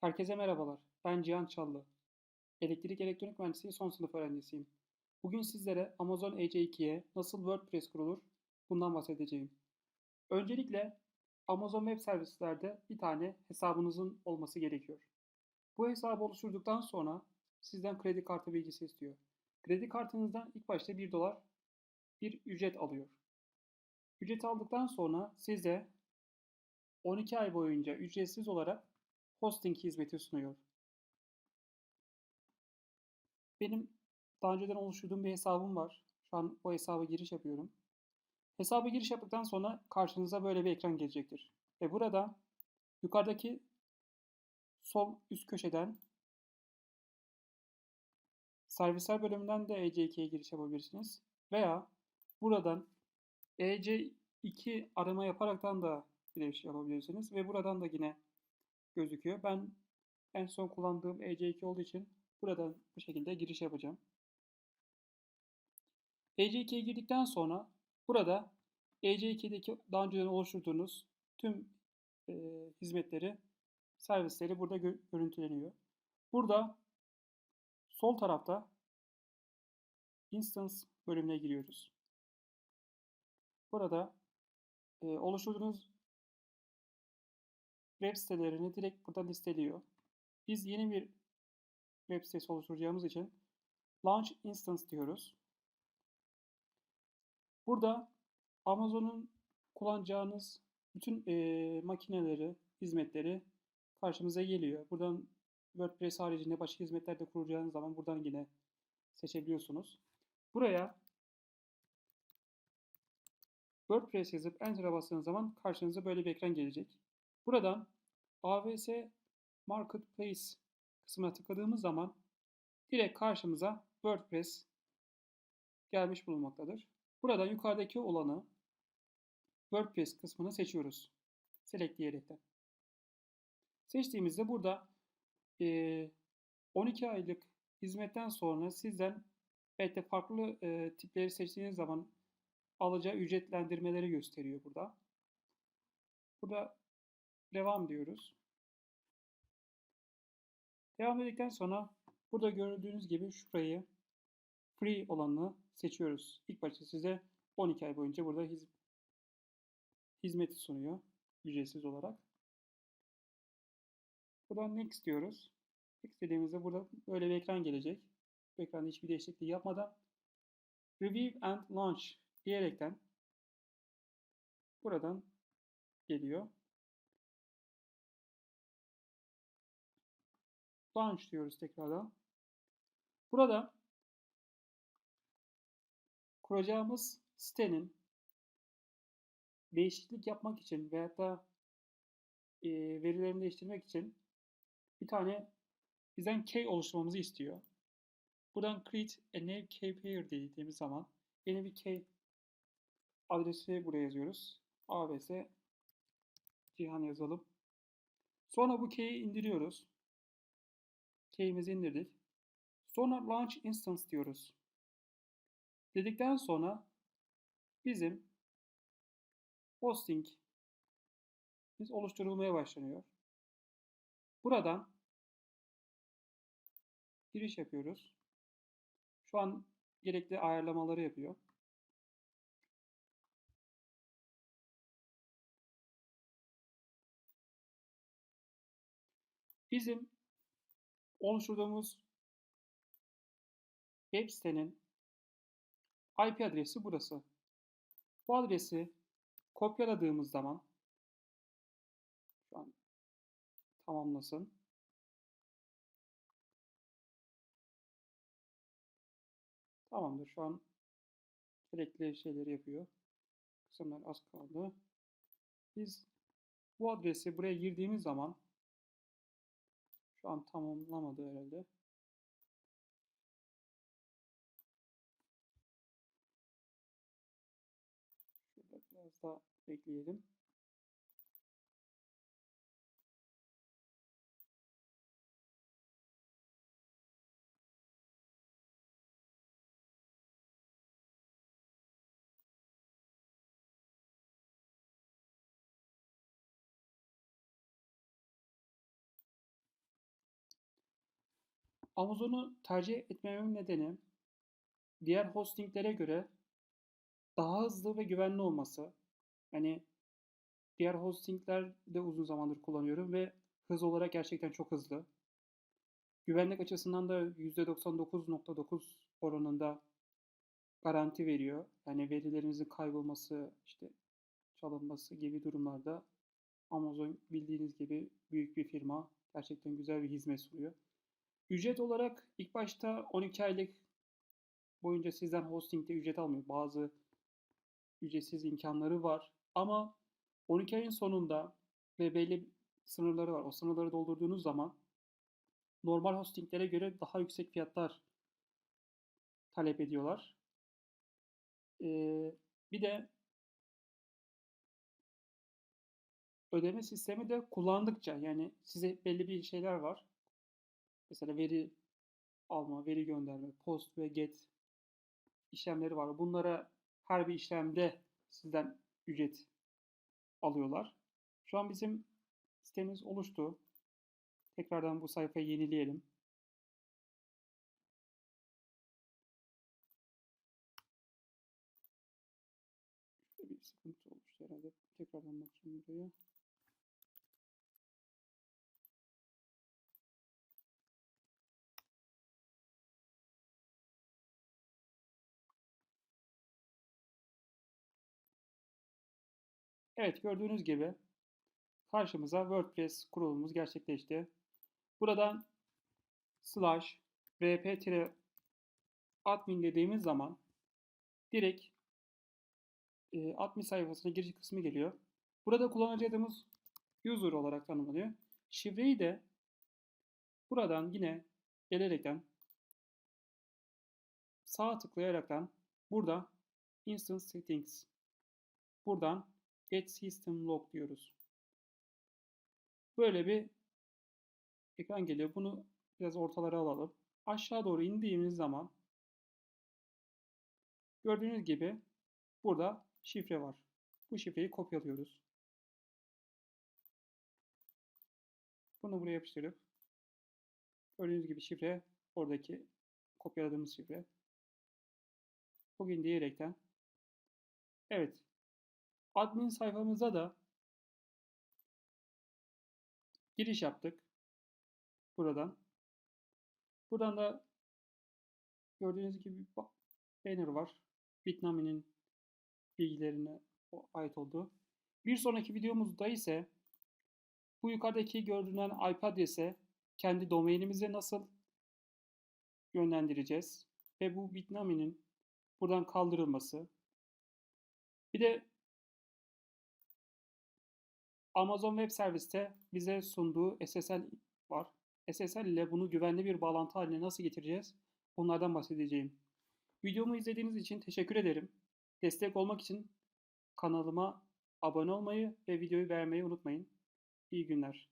Herkese merhabalar. Ben Cihan Çallı. Elektrik elektronik mühendisliği son sınıf öğrencisiyim. Bugün sizlere Amazon EC2'ye nasıl WordPress kurulur bundan bahsedeceğim. Öncelikle Amazon Web Servislerde bir tane hesabınızın olması gerekiyor. Bu hesabı oluşturduktan sonra sizden kredi kartı bilgisi istiyor. Kredi kartınızdan ilk başta 1 dolar bir ücret alıyor. Ücret aldıktan sonra size 12 ay boyunca ücretsiz olarak hosting hizmeti sunuyor. Benim daha önceden oluşturduğum bir hesabım var. Şu an o hesaba giriş yapıyorum. Hesaba giriş yaptıktan sonra karşınıza böyle bir ekran gelecektir. Ve burada yukarıdaki sol üst köşeden servisler bölümünden de EC2'ye giriş yapabilirsiniz. Veya buradan EC2 arama yaparaktan da giriş yapabilirsiniz. Ve buradan da yine gözüküyor. Ben en son kullandığım EC2 olduğu için buradan bu şekilde giriş yapacağım. EC2'ye girdikten sonra burada EC2'deki daha önceden oluşturduğunuz tüm e, hizmetleri, servisleri burada gö görüntüleniyor. Burada sol tarafta Instance bölümüne giriyoruz. Burada e, oluşturduğunuz web sitelerini direkt burada listeliyor. Biz yeni bir web sitesi oluşturacağımız için Launch Instance diyoruz. Burada Amazon'un kullanacağınız bütün e, makineleri, hizmetleri karşımıza geliyor. Buradan WordPress haricinde başka hizmetler de kuracağınız zaman buradan yine seçebiliyorsunuz. Buraya WordPress yazıp Enter'a bastığınız zaman karşınıza böyle bir ekran gelecek. Buradan AWS Marketplace kısmına tıkladığımız zaman direkt karşımıza WordPress gelmiş bulunmaktadır. Burada yukarıdaki olanı WordPress kısmını seçiyoruz. Select diyerekten. Seçtiğimizde burada 12 aylık hizmetten sonra sizden belki farklı tipleri seçtiğiniz zaman alacağı ücretlendirmeleri gösteriyor burada. Burada devam diyoruz. Devam dedikten sonra burada gördüğünüz gibi şurayı free olanı seçiyoruz. İlk başta size 12 ay boyunca burada hiz hizmeti sunuyor ücretsiz olarak. Buradan next diyoruz. Next dediğimizde burada böyle bir ekran gelecek. Bu ekranda hiçbir değişiklik yapmadan Review and Launch diyerekten buradan geliyor. Launch diyoruz tekrardan. Burada kuracağımız sitenin değişiklik yapmak için veya da e, verilerini değiştirmek için bir tane bizden key oluşturmamızı istiyor. Buradan create a new key pair dediğimiz zaman yeni bir key adresi buraya yazıyoruz. ABS Cihan yazalım. Sonra bu key'i indiriyoruz. Key'imizi indirdik. Sonra launch instance diyoruz. Dedikten sonra bizim hosting biz oluşturulmaya başlanıyor. Buradan giriş yapıyoruz. Şu an gerekli ayarlamaları yapıyor. Bizim oluşturduğumuz web sitenin IP adresi burası. Bu adresi kopyaladığımız zaman şu an tamamlasın. Tamamdır. Şu an gerekli şeyleri yapıyor. Kısımlar az kaldı. Biz bu adresi buraya girdiğimiz zaman şu an tamamlamadı herhalde. Şurada biraz daha bekleyelim. Amazon'u tercih etmememin nedeni diğer hostinglere göre daha hızlı ve güvenli olması. Hani diğer hostingler de uzun zamandır kullanıyorum ve hız olarak gerçekten çok hızlı. Güvenlik açısından da %99.9 oranında garanti veriyor. Yani verilerinizin kaybolması, işte çalınması gibi durumlarda Amazon bildiğiniz gibi büyük bir firma. Gerçekten güzel bir hizmet sunuyor. Ücret olarak ilk başta 12 aylık boyunca sizden hostingde ücret almıyor. Bazı ücretsiz imkanları var. Ama 12 ayın sonunda ve belli sınırları var. O sınırları doldurduğunuz zaman normal hostinglere göre daha yüksek fiyatlar talep ediyorlar. Ee, bir de ödeme sistemi de kullandıkça yani size belli bir şeyler var. Mesela veri alma, veri gönderme, post ve get işlemleri var. Bunlara her bir işlemde sizden ücret alıyorlar. Şu an bizim sitemiz oluştu. Tekrardan bu sayfayı yenileyelim. Bir sıkıntı oluştu herhalde. Tekrardan bakacağım buraya. Evet gördüğünüz gibi karşımıza WordPress kurulumumuz gerçekleşti. Buradan slash vp-admin dediğimiz zaman direkt e, admin sayfasına giriş kısmı geliyor. Burada kullanıcı adımız user olarak tanımlanıyor. Şifreyi de buradan yine gelerekten sağ tıklayaraktan burada instance settings buradan get system log diyoruz. Böyle bir ekran geliyor. Bunu biraz ortalara alalım. Aşağı doğru indiğimiz zaman gördüğünüz gibi burada şifre var. Bu şifreyi kopyalıyoruz. Bunu buraya yapıştırıp gördüğünüz gibi şifre oradaki kopyaladığımız şifre. Bugün diyerekten evet admin sayfamıza da giriş yaptık. Buradan. Buradan da gördüğünüz gibi banner var. Bitnami'nin bilgilerine ait olduğu. Bir sonraki videomuzda ise bu yukarıdaki görünen IP adrese kendi domainimize nasıl yönlendireceğiz ve bu Bitnami'nin buradan kaldırılması. Bir de Amazon Web Service'te bize sunduğu SSL var. SSL ile bunu güvenli bir bağlantı haline nasıl getireceğiz? Onlardan bahsedeceğim. Videomu izlediğiniz için teşekkür ederim. Destek olmak için kanalıma abone olmayı ve videoyu beğenmeyi unutmayın. İyi günler.